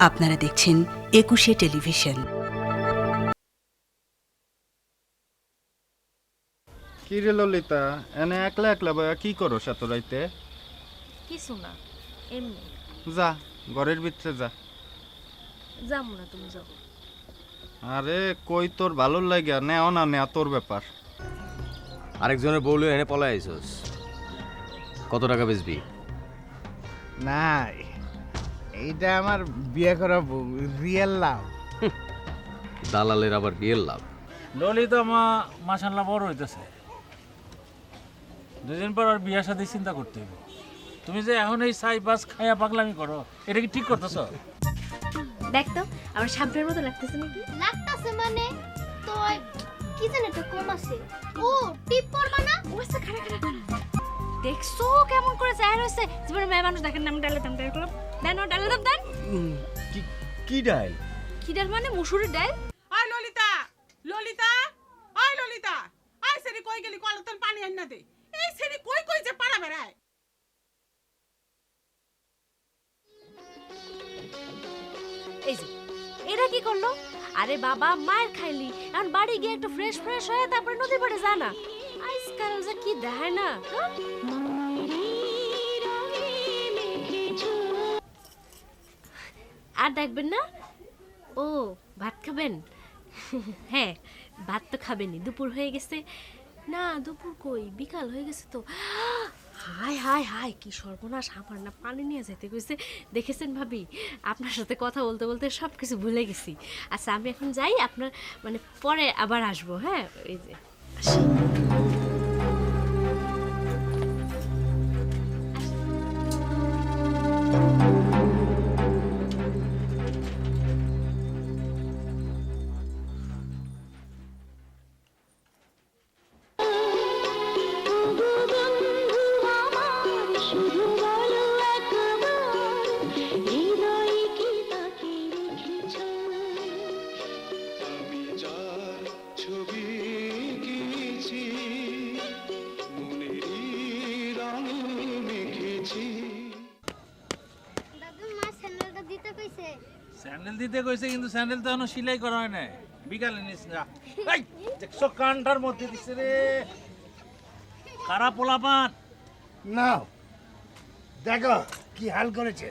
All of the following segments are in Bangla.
আপনারা দেখছেন একুশে টেলিভিশন। কি রে ললিতা এনে একলা একলা বয়া কি করো এত রাইতে? কিছু না এমনি। যা ঘরের ভিতরে যা। যাব না তুমি যাও আরে কই তোর ভালো লাগিয়া নেও না নেয়া তোর ব্যাপার। আরেকজনের বউলে এনে পলাই আইসস। কত টাকা বেচবি? নাই। এইটা আমার বিয়ে করা রিয়েল লাভ দালালের আবার বিয়ের লাভ ললিতা মা মাসাল্লাহ বড় হইতেছে। দুদিন পর আর বিয়া শাদি চিন্তা করতে হইব। তুমি যে এখন এই সাই পাস খায়া পাগলামি করো এটা কি ঠিক করতেছ? দেখ তো আমার সাপের মতো লাগতেছে নাকি? লাগতাছে মানে? তো কি জানি একটা কম আছে। ও টিপ পড়বা না ও খারা খারা খারা দেখছ কেমন করে চায় রয়েছে জীবনে মেয়ে মানুষ দেখেন নাম ডালে দাম ডাল করলাম। দেন ডালে দাম দেন। কি ডাইল কি ডাল মানে মুসুরের ডাল? আয় ললিতা ললিতা আয় ললিতা। আয় সেরি কই গেলি? কলতন পানি আন না দে। এই সেরি কই কই যে পাড়া বেড়ায়? এই যে এরা কি করল? আরে বাবা মায়ের খাইলি। এখন বাড়ি গিয়ে একটু ফ্রেশ ফ্রেশ হয়ে তারপরে নদীর পাড়ে যা না। আজকাল যে কি দেখায় না আর দেখবেন না? ও, ভাত খাবেন? হ্যাঁ ভাত তো খাবেনই। দুপুর হয়ে গেছে। না, দুপুর কই? বিকাল হয়ে গেছে তো। হায় হায় হায়, কি সর্বনাশ। আমার না পানি নিয়ে যেতে কইছে। দেখেছেন ভাবি? আপনার সাথে কথা বলতে বলতে সব কিছু ভুলে গেছি। আচ্ছা আমি এখন যাই। আপনার মানে পরে আবার আসব হ্যাঁ? এই যে, আসি। দিতে কইছে কিন্তু স্যান্ডেল তো এখনও সেলাই করা হয় নাই। বিকালে নিস না এই দেখছ কানটার মধ্যে দিছে রে। খারাপ পোলাপান? না দেখো কি হাল করেছে।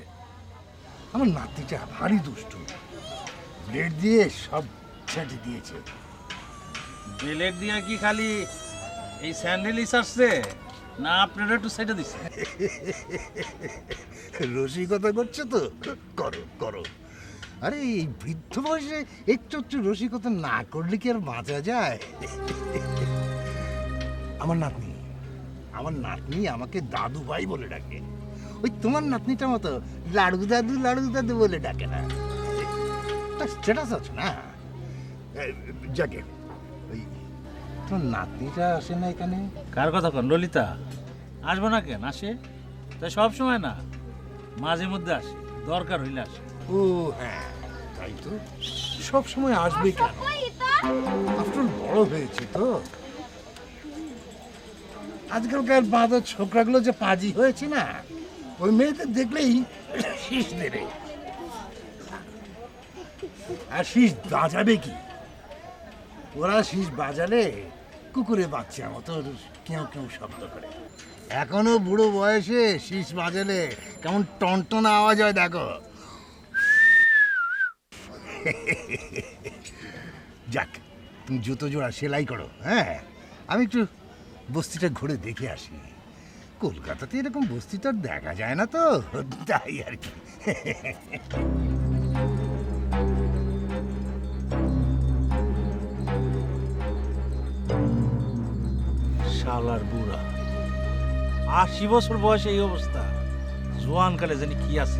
আমার নাতিটা ভারী দুষ্টু। ব্লেড দিয়ে সব ছেটে দিয়েছে। বেলেট দিয়া কি খালি এই স্যান্ডেলই সারছে না আপনারা একটু সেটা দিচ্ছে রসিকতা করছে তো? করো করো। আরে, এই বৃদ্ধ বয়সে একটু একটু রসিকতা না করলে কি আর বাঁচা যায়? আমার নাতনি আমার নাতনি আমাকে দাদু ভাই বলে ডাকে। ওই তোমার নাতনিটা মতো লাড়ু দাদু লাড়ু দাদু বলে ডাকে না। স্ট্যাটাস আছে না? যাকে, ওই তোমার নাতনিটা আসে না এখানে? কার কথা কন? ললিতা? আসব না কেন? আসে? তা সব সময় না, মাঝে মধ্যে আসে, দরকার হইলে আসে। ও হ্যাঁ তাই তো। সব সময় আসবে কেন? আফটার বড় হয়েছে তো। আজকালকার বাঁধা ছোকরাগুলো যে পাজি হয়েছে না, ওই মেয়েদের দেখলেই শীষ দেবে। আর শীষ বাজাবে কি? ওরা শীষ বাজালে কুকুরে বাচ্চা মতো কেউ কেউ শব্দ করে। এখনও বুড়ো বয়সে শীষ বাজালে কেমন টনটন আওয়াজ হয়, দেখো। যাক, তুমি জুতো জোড়া সেলাই করো হ্যাঁ? আমি একটু বস্তিটা ঘুরে দেখে আসি। কলকাতাতে এরকম বস্তি তো আর দেখা যায় না তো, তাই আর কি। শালার বুড়া। আশি বছর বয়সে এই অবস্থা। জোয়ান কালে জানি কি আছে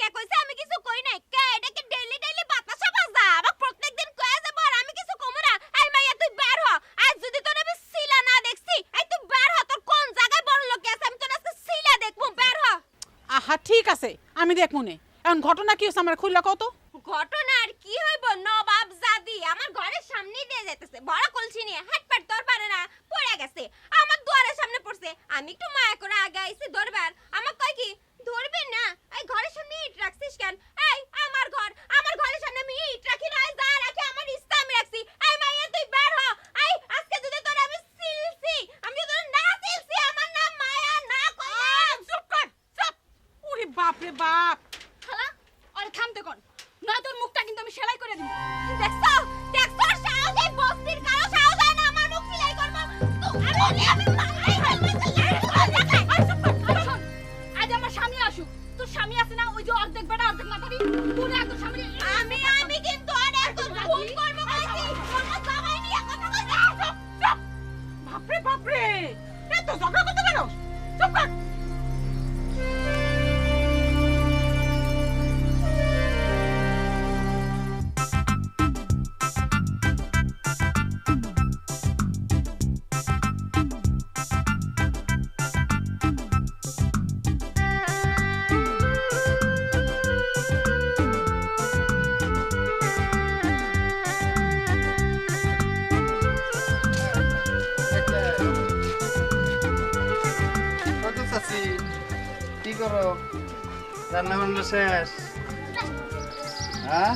কি কইছে? আমি কিছু কই নাই। কে? এটা কি ডেইলি ডেইলি বাতাসা বাজা? আমাক প্রত্যেকদিন কয়ে যে বর আমি কিছু কমু না। আই মাইয়া, তুই বের হ। আজ যদি তোর আমি সিলা না দেখছি এই তুই বের হ। তোর কোন জায়গায় বড় লোক আছে? আমি তোর আজকে সিলা দেখব। বের হ। আহা, ঠিক আছে। আমি দেখ নে। এখন ঘটনা কি হচ্ছে আমার খুললা কত করো? রান্না বান্না শেষ? হ্যাঁ?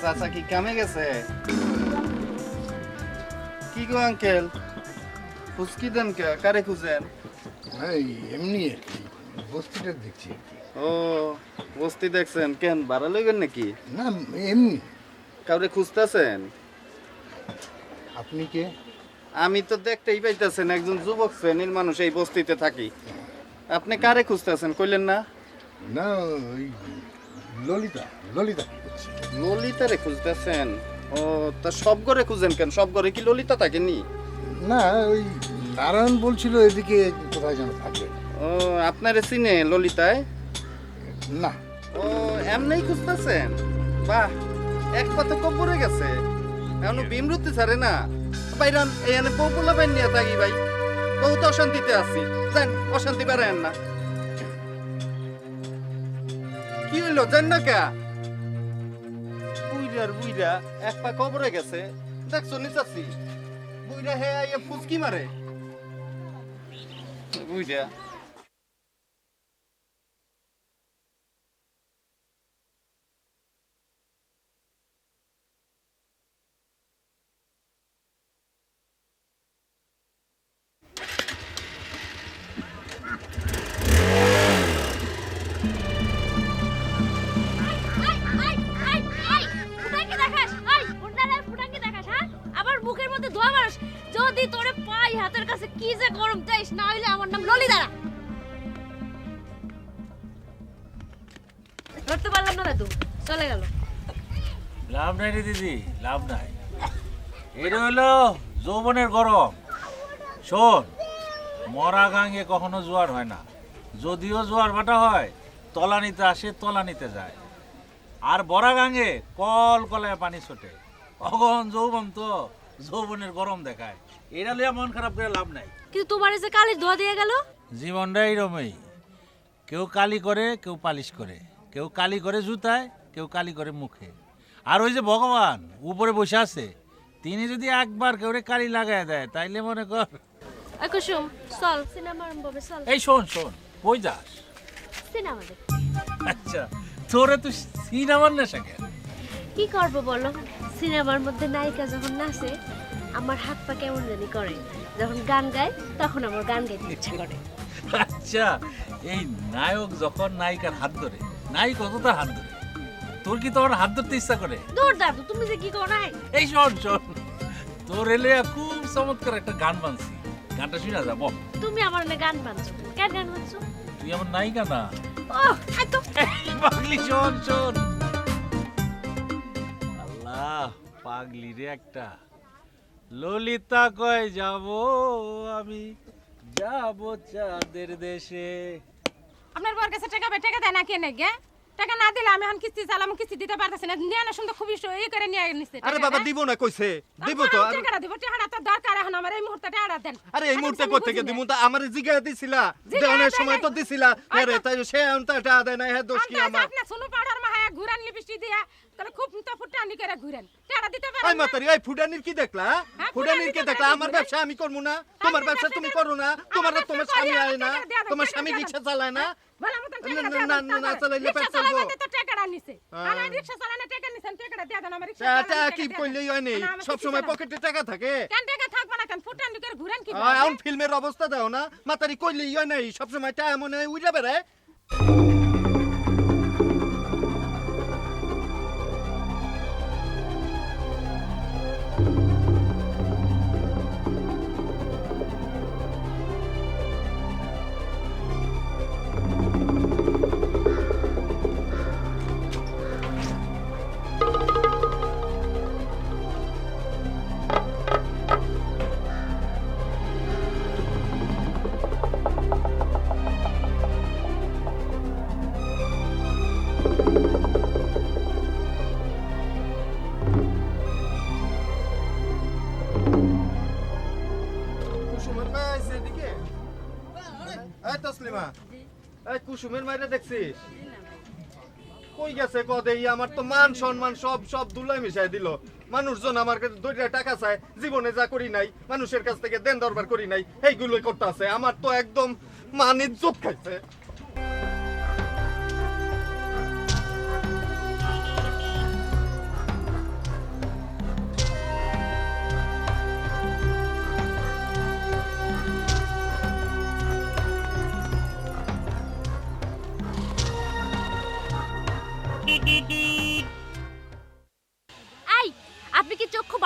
চাচা কি কামে গেছে? কি গো আঙ্কেল? ফুসকি দেন কে? কারে খুঁজেন? এই এমনি আর কি। বস্তিটা দেখছি আর কি। ও বস্তি দেখছেন? কেন ভাড়া লইবেন নাকি? না এমনি। কাউরে খুঁজতেছেন? আপনি কে? আমি তো দেখতেই পাইতেছেন একজন যুবক শ্রেণির মানুষ এই বস্তিতে থাকি। আপনি কারে খুঁজতেছেন কইলেন না? না ওই ললিতা ললিতা কি ললিতারে খুঁজতেছেন ও তা সব ঘরে খুঁজেন কেন? সব ঘরে কি ললিতা থাকেনি না? ওই নারায়ণ বলছিল এদিকে কোথায় যেন থাকে। ও আপনারে চিনে ললিতায়? না। ও এমনি খুঁজতেছেন? বাহ এক পাতে কবরে গেছে। এখনও বিমরুতি ছাড়ে না। বাইরান এই এনে বউপুলা বাইন নিয়ে থাকি ভাই। বহুত অশান্তিতে আছি। জান অশান্তি বেড়ায়েন না। কি হইল জান না কে বুইরার বুইরা, এক পা কবরে গেছে। দেখছ, নিচাচ্ছি। বুইরা হে আইয়া ফুচকি মারে। বুইরা মধ্যে ধোয়া মানুষ যদি তোরে পাই হাতের কাছে, কি যে গরম দেশ, না হইলে আমার নাম ললিতারা ধরতে পারলাম না দাদু চলে গেল। লাভ নাই রে দিদি, লাভ নাই। এটা হলো যৌবনের গরম। শোন, মরা গাঙ্গে কখনো জোয়ার হয় না। যদিও জোয়ার ভাটা হয়, তলানিতে আসে, তলানিতে যায়। আর বড়া গাঙ্গে কল কলায় পানি ছোটে। অগন যৌবন তো। যৌবনের গরম দেখায়। এটা লইয়া মন খারাপ করে লাভ নাই। কিন্তু তোমার যে কালির ধোয়া দিয়ে গেল? জীবনটা এইরমই। কেউ কালি করে কেউ পালিশ করে। কেউ কালি করে জুতায় কেউ কালি করে মুখে। আর ওই যে ভগবান উপরে বসে আছে তিনি যদি একবার কেউরে কালি লাগায় দেয় তাইলে মনে কর কুসুম চল। সিনেমা আরম্ভ হবে চল। এই শোন শোন কই যাস? সিনেমা দেখ আচ্ছা তোরে তুই সিনেমার নেশা কেন? কি করব বলো? সিনেমার মধ্যে নায়িকা যখন নাচে আমার হাত পা কেমন জানি করে। যখন গান গায় তখন আমার গান গাইতে ইচ্ছা করে। আচ্ছা এই নায়ক যখন নায়িকার হাত ধরে নায়িক কত তার হাত ধরে। তোর কি তোমার হাত ধরতে ইচ্ছা করে? দূর দাদু তুমি যে কি করো না এই শোন শোন। তোর এলে খুব চমৎকার একটা গান বানছি। গানটা শুনে যাব তুমি আমার না গান বানছো। কেন গান বানছো? তুই আমার নায়িকা না। ও এত পাগলি শোন শোন। পাগলি রে একটা। ললিতা কয় যাব আমি যাব চাঁদের দেশে। আপনার বউর কাছে টাকা টাকা দেয় না কে নাকি টাকা না দিলে আমি এখন কিস্তি চালাম কিস্তি দিতে পারতেছি না। নিয়ে না সুন্দর খুবই ই করে নিয়ে নিচ্ছে আরে বাবা দিব না কইছে দিব তো। আর টাকাটা দিব টাকাটা তো দরকার এখন আমার এই মুহূর্তে টাকাটা দেন। আরে এই মুহূর্তে কই থেকে দিমু? না। তা আমার জিগা দিছিলা জিগায় সময় তো দিছিলা। আরে আচ্ছা। তাই সে অন্ত টা দেয় না হ্যাঁ দোষ কি আমার? আপনি শুনু পাড়ার মাহায়া ঘুরান লিপস্টিক দিয়া তাহলে খুব তো ফুটানি করে ঘুরেন টাকা দিতে পারেন না? মাতারি এই ফুডানির কি দেখলা হ্যাঁ, কি ফুটানির দেখলা তো আমার ব্যবসা আমি করব না তোমার আপনার ব্যবসা তুমি করো না তোমার তোমার স্বামী আয় না টাকা তোমার টাকা স্বামী দাও। চালায় না ভালো মতন না, টাকাটা না, দেয়া না, দেন, না, না, তারপরে। চালাইলে রিক্সা পেট চলবো। তো টাকাটা নিছে। হ্যাঁ। আর চালানো টাকা নিছেন, টাকাটা দেয়া দেন, আমার রিক্সা টা- চালানোর টা টাকা কি দেয়া হয় নেই সব সময় পকেটে টাকা থাকে কেন টাকা থাকবে না কেন? ফুটানি করে ঘুরেন কি এখন ফিল্মের অবস্থা দাও না মাতারি কইলেই হয় নাই সব সময় টা মনে হয় উইরা বেড়ায় কুসুমের মাইরে দেখছিস? কই গেছে কদে আমার তো মান সম্মান সব সব দুলাই মিশাই দিল। মানুষজন আমার কাছে দুইটা টাকা চায়, জীবনে যা করি নাই, মানুষের কাছ থেকে দেন দরবার করি নাই এইগুলো করতে আছে। আমার তো একদম মান ইজ্জত খাইছে।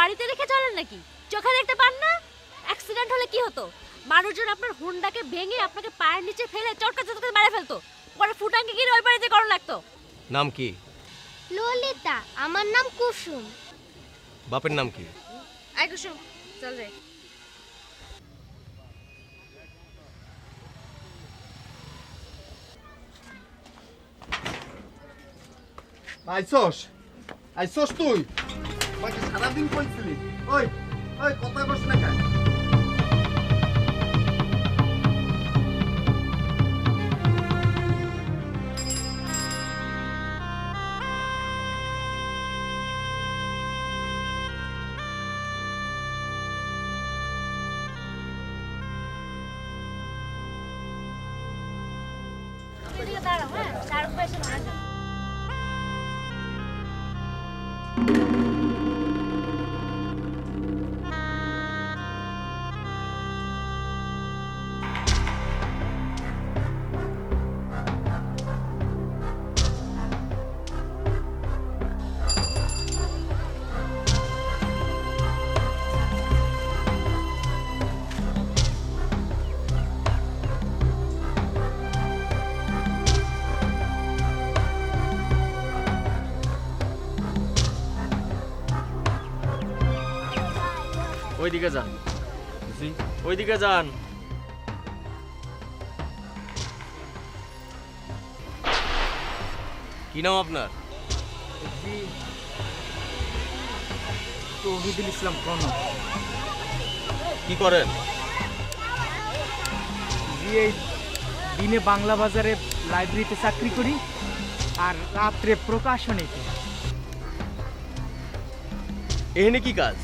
বাড়িতে রেখে চলেন নাকি? চোখে দেখতে পান না? অ্যাক্সিডেন্ট হলে কি হতো? মানুষজন আপনার হুন্ডাকে ভেঙে আপনাকে পায়ের নিচে ফেলে চটকা চটকা মেরে ফেলতো। পরে ফুটাঙ্কে গিয়ে ওই বাড়িতে করণ লাগতো। নাম কি? ললিতা আমার নাম কুসুম। বাপের নাম কি? আই কুসুম চল রে। আইসোস আইসোস তুই। বাকি সারাদিন কইছিলি ওই ওই কথা কস না কেন? দাঁড়াও হ্যাঁ? চার পয়সা ভাড়া ওইদিকে যান। ওইদিকে যান। কি নাম আপনার? তৌহিদুল ইসলাম প্রণব। কি করেন? জি এই দিনে বাংলা বাজারে লাইব্রেরিতে চাকরি করি আর রাত্রে প্রকাশনীতে। এখানে কি কাজ?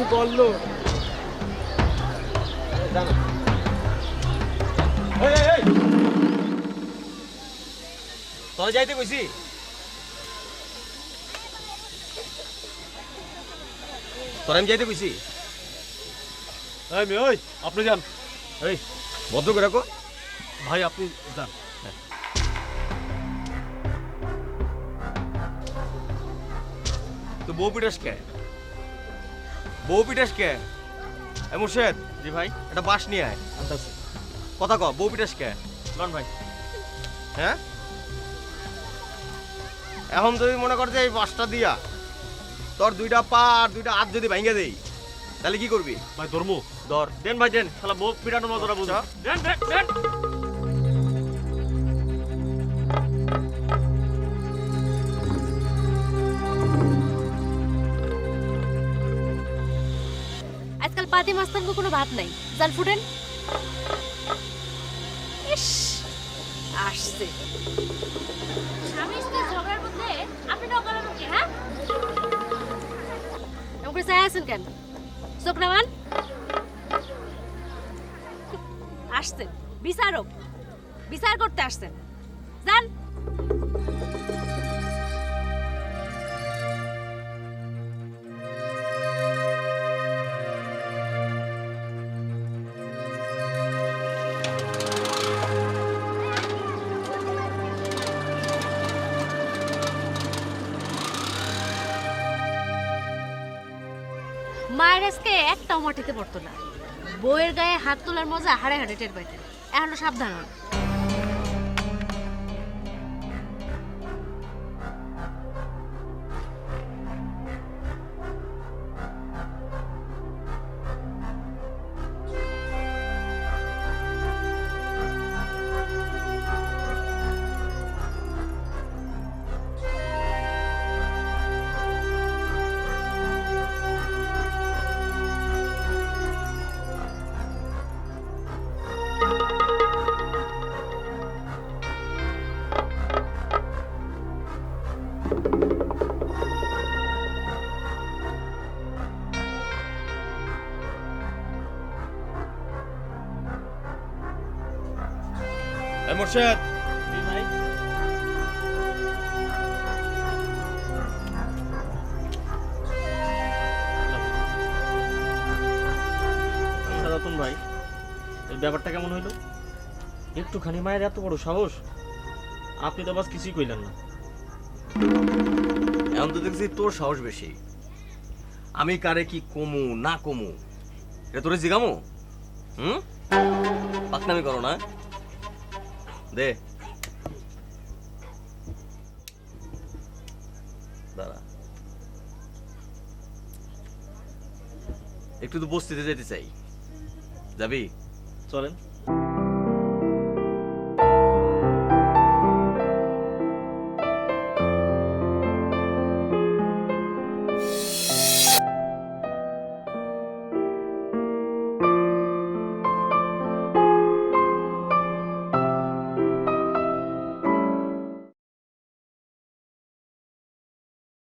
উনি বলল তোরা যাইতে কইছি। তোরা আমি যাইতে কইছি। ওই আপনি যান। এই ভদ্র করে রাখো। ভাই আপনি যান। তো বউ পিটাস কে? বউ পিটাস কে? এ মুর্শেদ জি ভাই এটা বাস নিয়ে আয়। আনতাছি। কথা ক বউ পিটাস কে? লন ভাই। হ্যাঁ? এখন তুই মনে কর যে এই বাসটা দিয়া তোর দুইটা পা আর দুইটা হাত যদি ভেঙে দেই তাহলে কি করবি? ভাই ধর্ম। ধর। দেন ভাই দেন শালা বউ পিটানোর মজা বুঝা দেন দেন দেন। ইয়াতি মাস্তানকে কোনো ভাত নাই। জান ফুটেন। ইস আসছে। স্বামী স্ত্রীর ঝগড়ার মধ্যে আপনি নগরানো কি হ্যাঁ? চাই আছেন কেন? চোখ নামান আসছেন। বিচারক। বিচার করতে আসছেন। যান। মাটিতে পড়তো না। বইয়ের গায়ে হাত তোলার মজা হাড়ে হাড়ে টের পাইতেন। এখনও সাবধান হন। মোর্শেদ রতন ভাই এই ব্যাপারটা কেমন হইল? একটুখানি মায়ের এত বড় সাহস আপনি তো বাস কিছুই কইলেন না। এখন তো দেখছি তোর সাহস বেশি। আমি কারে কি কমু না কমু এটা তোরে জিগামু? হুম? পাকনামি করো না। দে দাঁড়া একটু তো বস্তিতে যেতে চাই যাবি চলেন